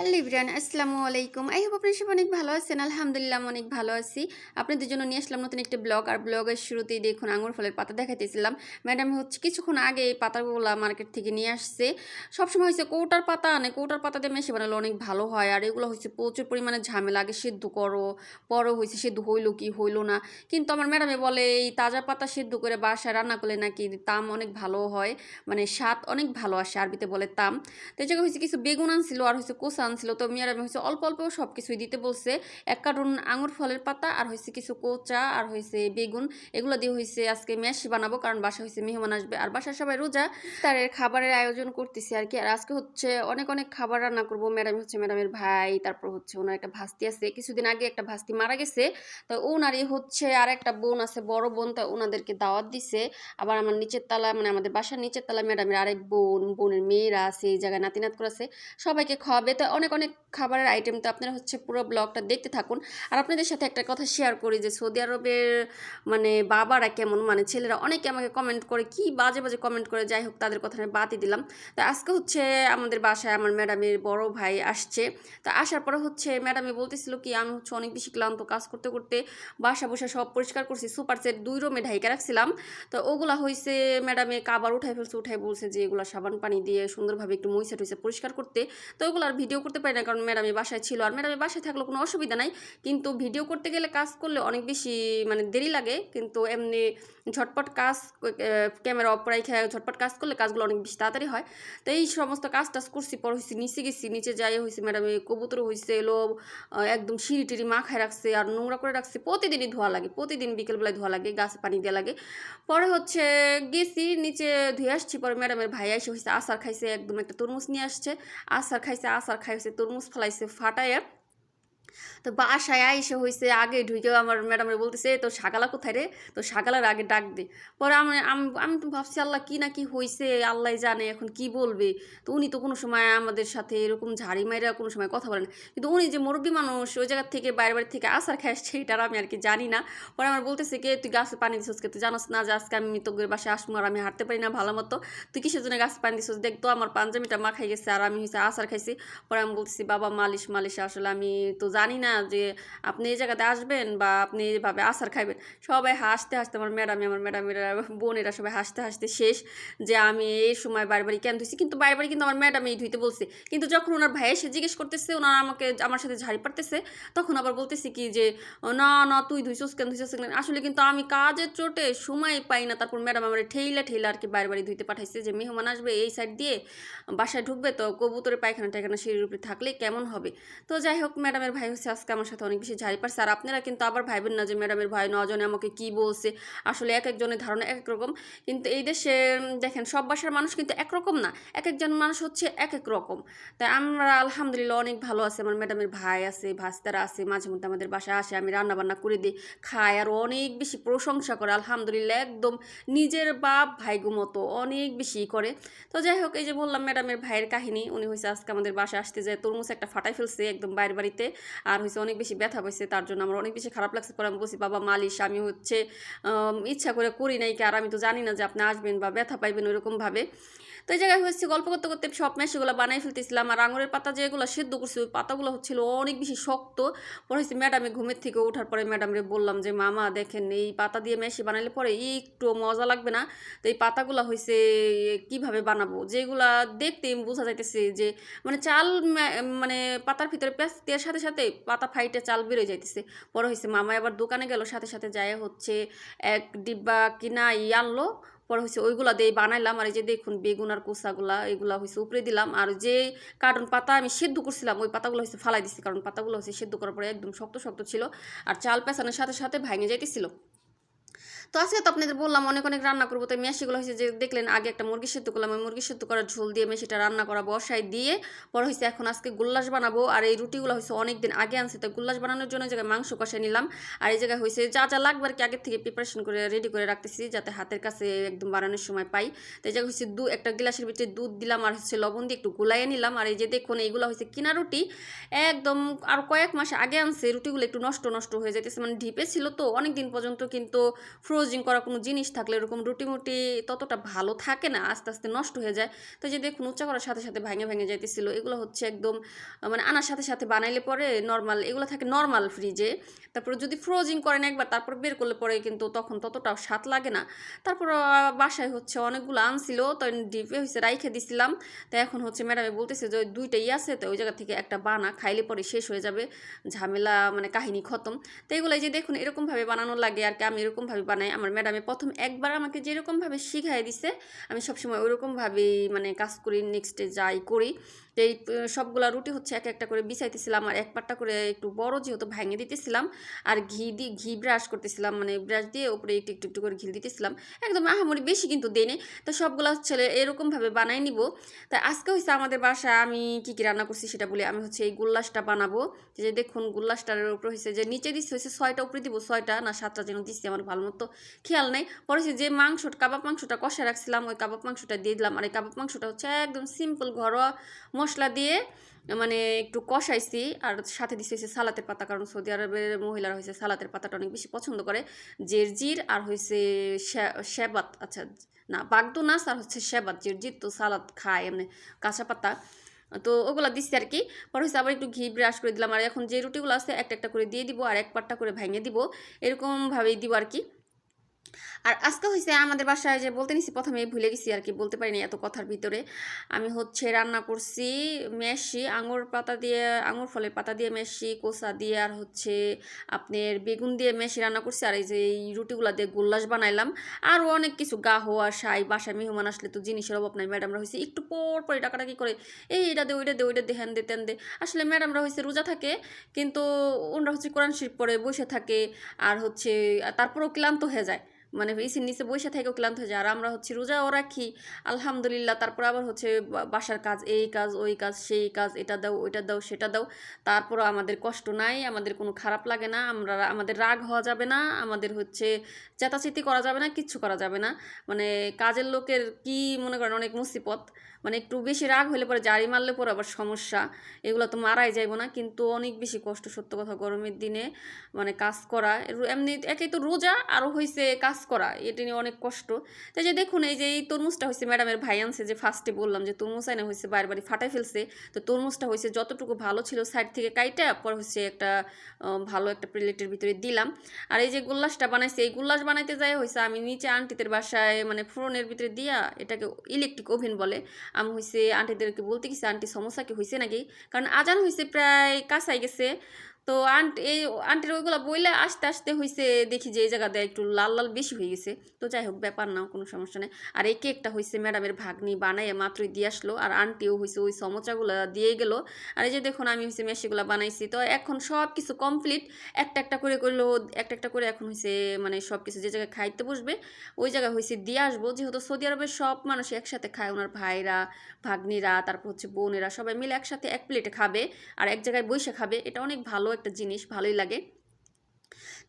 Hello Ibran আসসালামু আলাইকুম। I hope আপনার সব অনেক ভালো আছেন। আলহামদুলিল্লাহ অনেক ভালো আছি। আপনাদের জন্য নিয়ে আসলাম নতুন একটি ব্লগ। আর ব্লগের শুরুতেই দেখুন, আঙুর ফলের পাতা দেখাইতেছিলাম। ম্যাডাম হচ্ছে কিছুক্ষণ আগে এই পাতাগুলো মার্কেট থেকে নিয়ে আসছে। সবসময় হচ্ছে কৌটার পাতা আনে কৌটার পাতা দিয়ে মেশে বানালে অনেক ভালো হয়। আর এগুলো হচ্ছে প্রচুর পরিমাণে ঝামেলা। আগে সিদ্ধ করো, পরও হয়েছে সিদ্ধ হইল কি হইল না। কিন্তু আমার ম্যাডামে বলে, এই তাজা পাতা সিদ্ধ করে বাসায় রান্না করলে নাকি তাম অনেক ভালো হয়। মানে স্বাদ অনেক ভালো আসে, আরবিতে বলে তাম। তো এই জায়গায় হয়েছে কিছু বেগুন আনছিল, আর হয়েছে কোসা আনছিল। তো মিয়ার আমি হয়েছে অল্প অল্প সব কিছুই দিতে বলছে। এক কার্টুন আঙুর ফলের পাতা, আর হয়েছে কিছু কোচা, আর হয়েছে বেগুন। এগুলো দিয়ে হয়েছে আজকে ম্যাশ বানাবো, কারণ বাসা হয়েছে মেহমান আসবে। আর বাসার সবাই রোজা। তারের খাবারের আয়োজন করতেছি আর কি। আর আজকে হচ্ছে অনেক অনেক খাবার রান্না করব। ম্যাডাম হচ্ছে ম্যাডামের ভাই, তারপর হচ্ছে ওনার একটা ভাস্তি আছে। কিছুদিন আগে একটা ভাস্তি মারা গেছে। তো ওনারই হচ্ছে আর একটা বোন আছে, বড় বোন। তো ওনাদেরকে দাওয়াত দিছে। আবার আমার নিচের তলা মানে আমাদের বাসার নিচের তলা ম্যাডামের আরেক বোন, বোনের মেয়েরা আছে, এই জায়গায় নাতিনাত করেছে সবাইকে খাওয়াবে। তো অনেক অনেক খাবারের আইটেম তো আপনারা হচ্ছে পুরো ব্লগটা দেখতে থাকুন। আর আপনাদের সাথে একটা কথা শেয়ার করি যে সৌদি আরবের মানে বাবারা কেমন মানে ছেলেরা অনেকে আমাকে কমেন্ট করে, কি বাজে বাজে কমেন্ট করে, যাই হোক তাদের কথা আমি বাদই দিলাম। তো আজকে হচ্ছে আমাদের বাসায় আমার ম্যাডামের বড় ভাই আসছে। তো আসার পরে হচ্ছে ম্যাডামে বলতেছিল কি, আমি হচ্ছে অনেক বেশি ক্লান্ত কাজ করতে করতে বাসা বসে সব পরিষ্কার করছি, সুপার সেট দুই রুমে ঢাইকা রাখছিলাম। তো ওগুলা হয়েছে ম্যাডামে কাবার উঠাই ফেলছে, উঠাই বলছে যে এগুলো সাবান, পানি দিয়ে সুন্দরভাবে একটু মইসা টইসা পরিষ্কার করতে। তো ওগুলো আর ভিডিও করতে পারি না, কারণ ম্যাডামের বাসায় ছিল। আর ম্যাডামের বাসায় থাকলে কোনো অসুবিধা নাই, কিন্তু ভিডিও করতে গেলে কাজ করলে অনেক বেশি মানে দেরি লাগে, কিন্তু এমনি ঝটপট কাজ ক্যামেরা অফ রাখে ঝটপট কাজ করলে কাজগুলো অনেক বেশি তাড়াতাড়ি হয়। তো এই সমস্ত কাজ টাজ করছি, পর হয়েছে নিচে গেছি, নিচে যাই হয়েছে ম্যাডাম কবুতর হয়েছে এলো একদম সিঁড়ি টিড়ি মাখায় রাখছে, আর নোংরা করে রাখছে, প্রতিদিনই ধোয়া লাগে, প্রতিদিন বিকেলবেলায় ধোয়া লাগে, গাছে পানি দেওয়া লাগে। পরে হচ্ছে গেছি, নিচে ধুয়ে আসছি, পরে ম্যাডামের ভাই এসে হয়েছে আচার খাইছে, একদম একটা তরমুজ নিয়ে আসছে, আচার খাইছে, আচার খাইছে তরমুজ ফেলাইছে ফাটায় তো বাসায় আইসে হয়েছে আগে ঢুকেও আমার ম্যাডামের বলতেছে "এ, তোর শাকালা কোথায় রে? তো শাকালার আগে ডাক দে। পরে আমি আমি তো ভাবছি আল্লাহ কি না কি হয়েছে আল্লাহ জানে এখন কি বলবে? তো উনি তো কোনো সময় আমাদের সাথে এরকম ঝাড়ি মাইরা কোনো সময় কথা বলেন কিন্তু উনি যে মুরব্বী মানুষ ওই জায়গার থেকে বাইরে বাড়ি থেকে আসার খায় সেইটার আমি আর কি জানি না। পরে আমার বলতেছে কে তুই গাছে পানি দিছিস কে তুই জানাস না যে আজকে আমি তোদের বাসায় আসব আর আমি হাঁটতে পারি না ভালো মতো। তুই কিসের জন্য গাছে পানি দিছিস দেখতো আমার পাঞ্জাবিটা মাখাই গেছে আর আমি হচ্ছে আসার খাইছি। পরে আমি বলতেছি বাবা মালিশ মালিশ আসলে আমি তো জানি না যে আপনি এই জায়গাতে আসবেন বা আপনি এইভাবে আসার খাইবেন। সবাই হাসতে হাসতে আমার ম্যাডামে আমার ম্যাডামেরা বোনেরা সবাই হাসতে হাসতে শেষ যে আমি এই সময় বাড়ি বাড়ি কেন ধুইছি? কিন্তু বাড়ি বাড়ি কিন্তু আমার ম্যাডাম এই ধুইতে বলছে। কিন্তু যখন ওনার ভাই এসে জিজ্ঞেস করতেছে, ওনার আমাকে আমার সাথে ঝাড়ি পারতেছে তখন আবার বলতেছি কি যে, না না, তুই ধুইছস কেন? ধুইছস কেন? আসলে কিন্তু আমি কাজের চোটে সময় পাই না। তারপর ম্যাডাম আমার ঠেইলা ঠেইলা আর কি বাড়ি বাড়ি ধুইতে পাঠাইছে যে, মেহমান আসবে এই সাইড দিয়ে, বাসায় ঢুকবে তো কবুতরের পায়খানা টায়খানা সিঁড়ির উপরে থাকলে কেমন হবে? তো যাই হোক, ম্যাডামের ভাই হচ্ছে আজকে আমার সাথে অনেক বেশি ঝাড়ি পারছে। আর আপনারা কিন্তু আবার ভাইবেন না যে ম্যাডামের ভাই নজনে আমাকে কি বলছে? আসলে এক একজনের ধারণা এক এক রকম। কিন্তু এই দেশে দেখেন, সব বাসার মানুষ কিন্তু একরকম না। এক একজন মানুষ হচ্ছে এক এক রকম। তাই আমরা আলহামদুলিল্লাহ অনেক ভালো আছে। আমার ম্যাডামের ভাই আছে, ভাস্তারা আছে, মাঝে মধ্যে আমাদের বাসায় আসে, আমি রান্না বান্না করে দিই খায় আর অনেক বেশি প্রশংসা করে, আলহামদুলিল্লাহ, একদম নিজের বাপ ভাইগো মতো অনেক বেশি করে। তো যাই হোক, এই যে বললাম ম্যাডামের ভাইয়ের কাহিনী, উনি হয়েছে আজকে আমাদের বাসায় আসতে যায়, তরমুজ একটা ফাটাই ফেলছে একদম বাইরের বাড়িতে। আর হয়েছে অনেক বেশি ব্যথা পাইছে, তার জন্য আমার অনেক বেশি খারাপ লাগছে। পরে আমি বলছি, বাবা, মালিশ, আমি হচ্ছে ইচ্ছা করে করি নাই কি? আর আমি তো জানি না যে আপনি আসবেন বা ব্যথা পাইবেন ওইরকমভাবে। তো এই জায়গায় হয়েছে গল্প করতে করতে সব মেশগুলো বানাই ফেলতেছিলাম। আর আঙুরের পাতা যেগুলো সেদ্ধ করছি, ওই পাতাগুলো হচ্ছিল অনেক বেশি শক্ত। পরে হচ্ছে ম্যাডামে ঘুমের থেকে ওঠার পরে ম্যাডামরে বললাম যে, মামা দেখেন, এই পাতা দিয়ে মেশি বানাইলে পরে একটু মজা লাগবে না? তো এই পাতাগুলো হয়েছে কীভাবে বানাবো? যেগুলা দেখতে বোঝা যাইতেছে যে মানে চাল মানে পাতার ভিতরে পেঁয়াজ দেওয়ার সাথে সাথে পাতা ফাইটে চাল বেরোয় যাইতেছে। পরে হয়েছে মামা আবার দোকানে গেল, সাথে সাথে যায় হচ্ছে এক ডিব্বা কিনা ই আনলো। পরে হয়েছে ওইগুলা দিয়ে বানাইলাম। আর এই যে দেখুন, বেগুন আর কোসাগুলা, এগুলা হয়েছে উপরে দিলাম। আর যে কার্টন পাতা আমি সেদ্ধ করছিলাম, ওই পাতাগুলো হচ্ছে ফালাই দিছি। কারণ পাতাগুলো হচ্ছে সেদ্ধ করার পরে একদম শক্ত শক্ত ছিল। আর চাল পেঁচানোর সাথে সাথে ভাঙে যাইতেছিল। তো আজকে তো আপনাদের বললাম অনেক অনেক রান্না করব তাই মেশিগুলো হয়েছে যে দেখলেন আগে একটা মুরগি সেদ্ধ করলাম, ওই মুরগি সেদ্ধ করার ঝোল দিয়ে মেশিটা রান্না করা বসায় দিয়ে পরে হয়েছে এখন আজকে গুল্লাস বানাবো। আর এই রুটিগুলো হয়েছে অনেক দিন আগে আনছে তাই গুল্লাস বানানোর জন্য জায়গায় মাংস কষাই নিলাম। আর এই জায়গায় হয়েছে যা যা লাগবে আর কি আগের থেকে প্রিপারেশন করে রেডি করে রাখতেছি যাতে হাতের কাছে একদম বানানোর সময় পাই। তাই জায়গায় হচ্ছে দু, একটা গ্লাসের ভিতরে দুধ দিলাম আর হচ্ছে লবণ দিয়ে একটু গুলাইয়ে নিলাম। আর এই যে দেখুন এইগুলো হয়েছে কিনা রুটি, একদম আর কয়েক মাস আগে আনছে, রুটিগুলো একটু নষ্ট নষ্ট হয়ে যাইতেছে মানে ঢিপে ছিল তো অনেক দিন পর্যন্ত, কিন্তু ফ্রোজ ফ্রোজিং করা কোনো জিনিস থাকলে এরকম রুটি মুটি ততটা ভালো থাকে না, আস্তে আস্তে নষ্ট হয়ে যায়। তো যে দেখুন, উচ্চা করার সাথে সাথে ভেঙে ভেঙে যাইতেছিল। এগুলো হচ্ছে একদম মানে আনার সাথে সাথে বানাইলে পরে নর্মাল এগুলো থাকে নর্মাল ফ্রিজে তারপরে যদি ফ্রোজিং করেন একবার, তারপর বের করলে পরে কিন্তু তখন ততটাও স্বাদ লাগে না। তারপর বাসায় হচ্ছে অনেকগুলো আনছিল, তো ডিপে হচ্ছে রাইখে দিছিলাম। তো এখন হচ্ছে ম্যাডামে বলতেছে যে ওই দুইটাই আছে, তো ওই জায়গা থেকে একটা বানা, খাইলে পরে শেষ হয়ে যাবে। ঝামেলা মানে কাহিনী খতম। তো এগুলো যে দেখুন, এরকমভাবে বানানো লাগে আর কি, আমি এরকমভাবে বানাই। আমার ম্যাডামে প্রথম একবার আমাকে যেরকমভাবে শিখাই দিছে, আমি সবসময় ওরকমভাবেই মানে কাজ করি নেক্সটে যাই করি। তো এই সবগুলা রুটি হচ্ছে এক একটা করে বিছাইতেছিলাম আর এক পাটটা করে একটু বড় যেহেতু ভেঙে দিতেছিলাম আর ঘি দিয়ে ঘি ব্রাশ করতেছিলাম মানে ব্রাশ দিয়ে উপরে একটু একটু একটু করে ঘি দিতেছিলাম। একদম আহামরি বেশি কিন্তু দেনে তো সবগুলো হচ্ছে এরকমভাবে বানাই নিব। তা আজকে হচ্ছে আমাদের বাসায় আমি কি কি রান্না করছি সেটা বলি। আমি হচ্ছে এই গুল্লাসটা বানাবো। যে দেখুন গুল্লাসটার উপরে হয়েছে যে, নিচে দিচ্ছে হচ্ছে ছয়টা, উপরে দিব ছয়টা। না, সাতটা যেন দিচ্ছি আমার ভালো মতো খেয়াল নাই। পরে যে মাংস, কাবাব মাংসটা কষা রাখছিলাম, ওই কাবাব মাংসটা দিয়ে দিলাম। আর এই কাবাব মাংসটা হচ্ছে একদম সিম্পল ঘরোয়া দিয়ে মানে একটু কষাইছি, আর সাথে দিচ্ছে হচ্ছে সালাতের পাতা, কারণ সৌদি আরবের মহিলারা হয়েছে সালাতের পাতাটা অনেক বেশি পছন্দ করে। জেরজির আর হয়েছে শ্যাবাত আচ্ছা না, বাগদোনাস আর হচ্ছে শ্যাবাত জেরজির তো সালাদ খায় এমনি কাঁচা পাতা। তো ওগুলা দিচ্ছি আর কি পরে হচ্ছে আবার একটু ঘি ব্রাশ করে দিলাম, আর এখন যে রুটিগুলো আছে একটা একটা করে দিয়ে দিব, আর এক পাটটা করে ভেঙে দিব। এরকমভাবেই দিব আর কি আর আজকে হয়েছে আমাদের বাসায় যে বলতে নিছি প্রথমে ভুলে গেছি আর কি, বলতে পারিনি এত কথার ভিতরে। আমি হচ্ছে রান্না করছি মেশি আঙুর পাতা দিয়ে, আঙুর ফলের পাতা দিয়ে মেশি কোসা দিয়ে আর হচ্ছে আপনার বেগুন দিয়ে মেশি রান্না করছি আর এই যে এই রুটিগুলা দিয়ে গোল্লাস বানাইলাম। আরও অনেক কিছু গা হওয়া সাই বাসায় মেহমান আসলে তো জিনিসের অভাব নাই, ম্যাডামরা হয়েছে একটু পর পরে টাকাটা কি করে, এই এটা দে, ওইটা দে ওইটা দে হ্যান দে, তেন দে। আসলে ম্যাডামরা হয়েছে রোজা থাকে, কিন্তু ওনারা হচ্ছে কোরআন শরীফ পরে বসে থাকে, আর হচ্ছে, তারপরেও ক্লান্ত হয়ে যায়। মানে এসির নিচে বসে থেকেও ক্লান্ত হয়ে যায়। আর আমরা হচ্ছে রোজাও রাখি, আলহামদুলিল্লাহ। তারপর আবার হচ্ছে বাসার কাজ, এই কাজ, ওই কাজ, সেই কাজ, এটা দাও, ওইটা দাও, সেটা দাও। তারপরও আমাদের কষ্ট নাই, আমাদের কোনো খারাপ লাগে না, আমরা আমাদের রাগ হওয়া যাবে না, আমাদের হচ্ছে চেতাচেতি করা যাবে না, কিচ্ছু করা যাবে না। মানে কাজের লোকের কি মনে করেন, অনেক মুসিবত। মানে একটু বেশি রাগ হলে পরে জারি মারলে পরে আবার সমস্যা। এগুলো তো মারাই যাইব না, কিন্তু অনেক বেশি কষ্ট সত্য কথা গরমের দিনে মানে কাজ করা। এমনি একেই তো রোজা আরও হয়েছে কাজ করা, এটা নিয়ে অনেক কষ্ট। তাই যে দেখুন, এই যে এই তরমুজটা হয়েছে ম্যাডামের ভাই আনছে, যে ফার্স্টে বললাম যে তরমুজ আইনা হয়েছে বাড়ি ফাটাই ফেলছে, তো তরমুজটা হয়েছে যতটুকু ভালো ছিল সাইড থেকে কাইটা, পর হচ্ছে একটা ভালো একটা প্লেটের ভিতরে দিলাম। আর এই যে গুল্লাসটা বানাইছে, এই গুল্লাস বানাইতে যাই হয়েছে আমি নিচে আন্টিদের বাসায় মানে ফোড়নের ভিতরে দিয়া এটাকে ইলেকট্রিক ওভেন বলে আমি হয়েছে আন্টিদেরকে বলতে গেছি আন্টি সমস্যা কি হয়েছে নাকি? কারণ আজান হয়েছে প্রায় কাছাই গেছে। তো আন্টি, এই আন্টির ওইগুলো বইলে আস্তে আস্তে হয়েছে দেখি যে এই জায়গাতে একটু লাল লাল বেশি হয়ে গেছে। তো যাই হোক, ব্যাপার না কোনো সমস্যা নেই। আর এই কেকটা হয়েছে ম্যাডামের ভাগ্নি বানাইয়ে মাত্রই দিয়ে আসলো। আর আন্টিও হয়েছে ওই সমোচাগুলো দিয়ে গেলো। আর এই যে দেখুন, আমি হয়েছে মেশিগুলো বানাইছি। তো এখন সব কিছু কমপ্লিট। একটা একটা করে করল, একটা একটা করে এখন হয়েছে মানে সব কিছু যে জায়গায় খাইতে বসবে, ওই জায়গায় হয়েছে দিয়ে আসব। যেহেতু সৌদি আরবের সব মানুষ একসাথে খায়, ওনার ভাইরা, ভাগ্নিরা, তারপর হচ্ছে বোনেরা, সবাই মিলে একসাথে এক প্লেটে খাবে। আর এক জায়গায় বসে খাবে, এটা অনেক ভালো একটা জিনিস ভালোই লাগে।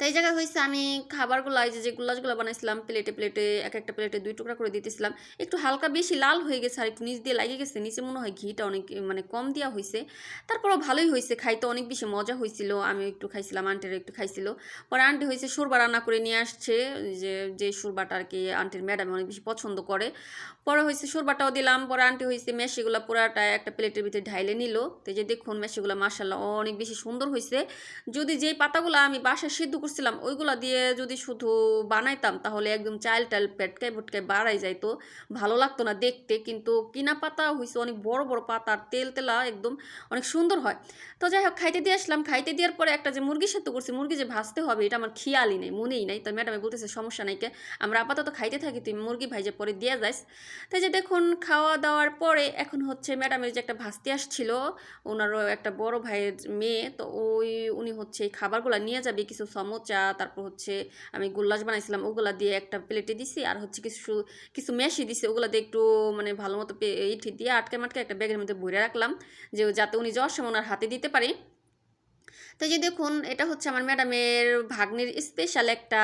তো এই জায়গায় হয়েছে আমি খাবারগুলো, এই যে গুল্লাসগুলো বানাইছিলাম, প্লেটে প্লেটে এক একটা প্লেটে দুই টুকরা করে দিতেছিলাম। একটু হালকা বেশি লাল হয়ে গেছে আর একটু নিচ দিয়ে লাগিয়ে গেছে, নিচে মনে হয় ঘিটা অনেক মানে কম দেওয়া হয়েছে তারপরও ভালোই হয়েছে খাইতে অনেক বেশি মজা হয়েছিল আমি একটু খাইছিলাম আন্টির একটু খাইছিল। পরে আন্টি হয়েছে সুরবা রান্না করে নিয়ে আসছে, যে যে সুরবাটা আর কি আন্টির ম্যাডাম অনেক বেশি পছন্দ করে। পরে হয়েছে সুরবাটাও দিলাম, পরে আন্টি হয়েছে মেশিগুলো পুরাটা একটা প্লেটের ভিতরে ঢাইলে নিল। তো যে দেখুন, মেশিগুলো মার্শাল্লাহ অনেক বেশি সুন্দর হয়েছে যদি যেই পাতাগুলো আমি বাসায় সিদ্ধ করছিলাম, ওইগুলো দিয়ে যদি শুধু বানাইতাম তাহলে একদম চাইল টাইল পেটকায় ভটকায় বাড়াই যাইতো, ভালো লাগতো না দেখতে। কিন্তু কিনা পাতা হয়েছে অনেক বড় বড় পাতা আর তেল তেলা একদম অনেক সুন্দর হয়। তো যাই হোক, খাইতে দিয়ে আসলাম। খাইতে দেওয়ার পরে একটা যে মুরগি সেদ্ধ করছি, মুরগি যে ভাজতে হবে এটা আমার খেয়ালই নেই, মনেই নাই। তো ম্যাডামে বলতেছে, সমস্যা নাই কে, আমরা আপাতত খাইতে থাকি, তুই মুরগি ভাইজে পরে দিয়ে যাইস তাই যে দেখুন, খাওয়া দাওয়ার পরে এখন হচ্ছে ম্যাডামের যে একটা ভাস্তি আসছিল, ওনারও একটা বড় ভাইয়ের মেয়ে, তো ওই, উনি হচ্ছে এই খাবারগুলো নিয়ে যাবে কিছু সমোচা তারপর হচ্ছে আমি গোল্লাস বানাইছিলাম, ওগুলা দিয়ে একটা প্লেটে দিছি, আর হচ্ছে কিছু কিছু মেশি দিছি, ওগুলা দিয়ে একটু মানে ভালো মতো ইঠি দিয়ে আটকে মাটকে একটা ব্যাগের মধ্যে ভরে রাখলাম, যে যাতে উনি যাওয়ার সময় ওনার হাতে দিতে পারে। তো যে দেখুন, এটা হচ্ছে আমার ম্যাডামের ভাগ্নির স্পেশাল একটা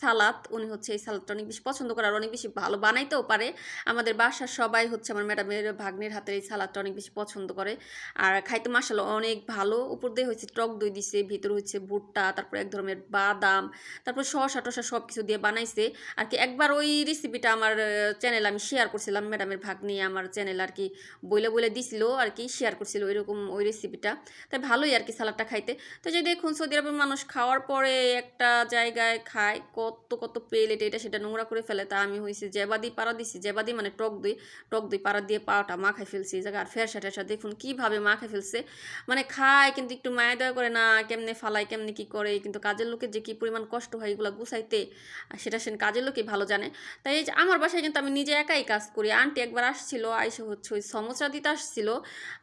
সালাদ। উনি হচ্ছে এই সালাদটা অনেক বেশি পছন্দ করে আর অনেক বেশি ভালো বানাইতেও পারে। আমাদের বাসার সবাই হচ্ছে আমার ম্যাডামের ভাগ্নির হাতের এই সালাদটা অনেক বেশি পছন্দ করে। আর খাইতে মাসাল অনেক ভালো। উপর দিয়ে হচ্ছে টক দই দিছে, ভিতরে হচ্ছে ভুট্টা, তারপর এক ধরনের বাদাম, তারপর শসা টসা সব কিছু দিয়ে বানাইছে। আর কি একবার ওই রেসিপিটা আমার চ্যানেল আমি শেয়ার করছিলাম, ম্যাডামের ভাগ্নি আমার চ্যানেল আর কি বইলে বইলে দিছিল আর কি শেয়ার করছিল ওইরকম ওই রেসিপিটা তাই ভালোই আর কি সালাদটা খাইতে। তো যে দেখুন সৌদি আরবের মানুষ খাওয়ার পরে একটা জায়গায় খায়, কত কত প্লেট এটা সেটা নোংরা করে ফেলে। তা আমি হয়েছে জেবাদি পাড়া দিছি। জেবাদি মানে টক দই টক দই পাড়া দিয়ে পাওয়াটা মাখাই ফেলছি এই জায়গায়। আর ফেরসা টেরসা দেখুন কীভাবে মাখাই ফেলছে। মানে খায় কিন্তু একটু মায়া দয়া করে না, কেমনে ফালায়, কেমনে কি করে, কিন্তু কাজের লোকের যে কি পরিমাণ কষ্ট হয় এগুলো গুছাইতে সেটা সে কাজের লোকই ভালো জানে। তাই যে আমার বাসায় কিন্তু আমি নিজে একাই কাজ করি। আন্টি একবার আসছিল, আইসে হচ্ছে ওই সমস্যা দিতে আসছিল।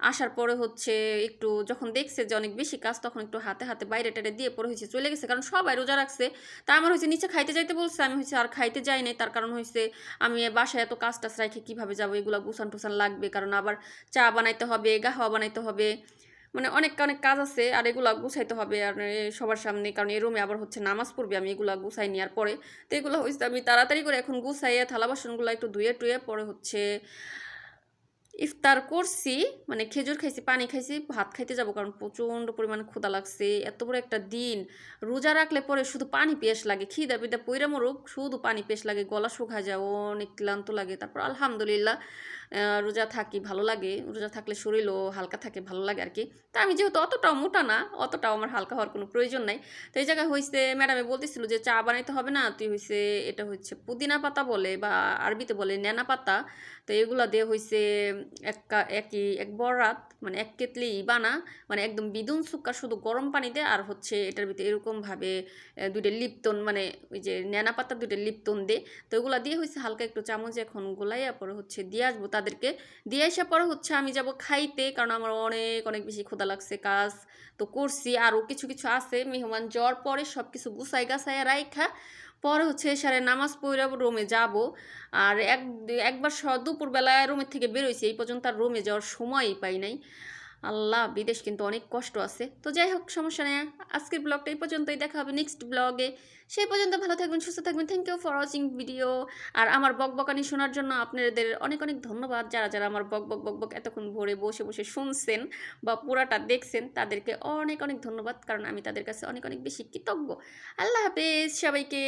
আসার পরে হচ্ছে একটু যখন দেখছে যে অনেক বেশি কাজ, তখন একটু হাতে হাতে বাইরে টাইরে দিয়ে পরে হয়েছে চলে গেছে। কারণ সবাই রোজা রাখছে। তা আমার হয়েছে নিচে খাইতে যাইতে বলছে, আমি হয়েছে আর খাইতে যাই নাই। তার কারণ হয়েছে আমি বাসায় এত কাজ টাজ রাখে কীভাবে যাব? এগুলো গুছান টুসান লাগবে। কারণ আবার চা বানাইতে হবে গাহওয়া বানাইতে হবে। মানে অনেক অনেক কাজ আছে আর এগুলো গুছাইতে হবে। আর সবার সামনে, কারণ এই রুমে আবার হচ্ছে নামাজ পড়বে, আমি এগুলো গুছাই নেওয়ার পরে। তো এগুলো হচ্ছে আমি তাড়াতাড়ি করে এখন গুছাইয়ে থালা বাসনগুলো একটু ধুয়ে টুয়ে পরে হচ্ছে ইফতার করছি মানে খেজুর খাইছি, পানি খাইছি, ভাত খাইতে যাব কারণ প্রচণ্ড পরিমাণে ক্ষুদা লাগছে, এত বড় একটা দিন। রোজা রাখলে পরে শুধু পানি পেশ লাগে, খিদা পিদা পইরা মরুক, শুধু পানি পেশ লাগে, গলা শুকায় যায়, অনেক ক্লান্ত লাগে। তারপর আলহামদুলিল্লাহ রোজা থাকি ভালো লাগে, রোজা থাকলে শরীরও হালকা থাকে, ভালো লাগে আর কি তা আমি যেহেতু অতটাও মোটা না, অতটাও আমার হালকা হওয়ার কোনো প্রয়োজন নাই। তো এই জায়গায় হয়েছে ম্যাডামে বলতেছিল যে, চা বানাইতে হবে না, তুই হয়েছে এটা হচ্ছে পুদিনা পাতা বলে বা আরবিতে বলে ন্যানা পাতা। তো এগুলা দিয়ে হয়েছে এক একই, এক বরাত মানে এক কেতলি বানা মানে একদম বিদুন সুক্কা শুধু গরম পানি দে আর হচ্ছে এটার ভিতরে এরকমভাবে দুইটা লিপটন মানে ওই যে নেনা পাতা দুইটা লিপটন দে তো ওগুলা দিয়ে হয়েছে হালকা একটু চামচ এখন গোলাইয়া, পরে হচ্ছে দিয়ে আসব। তাদেরকে দিয়ে আসার পরে হচ্ছে আমি যাব খাইতে, কারণ আমার অনেক অনেক বেশি ক্ষুধা লাগছে কাজ তো করছি। আরও কিছু কিছু আছে, মেহমান জ্বর পরে সব কিছু গুছাই গাছাই রাইখা পরে হচ্ছে সারে নামাজ পড়ে রোমে যাব। আর এক, একবার দুপুরবেলায় রোমের থেকে বেরোইছি এই পর্যন্ত আর রোমে যাওয়ার সময়ই পাই নাই। আল্লাহ, বিদেশ কিন্তু অনেক কষ্ট আছে। তো যাই হোক, সমস্যা নেই। আজকের ব্লগটা এই পর্যন্তই। দেখা হবে নেক্সট ব্লগে সেই পর্যন্ত ভালো থাকবেন, সুস্থ থাকবেন। Thank you for watching video আর আমার বক বকানি শোনার জন্য আপনাদের অনেক অনেক ধন্যবাদ। যারা যারা আমার বক বক বক বক এতক্ষণ ভরে বসে বসে শুনছেন বা পুরাটা দেখছেন, তাদেরকে অনেক অনেক ধন্যবাদ। কারণ আমি তাদের কাছে অনেক অনেক বেশি কৃতজ্ঞ। আল্লাহ হাফেজ সবাইকে।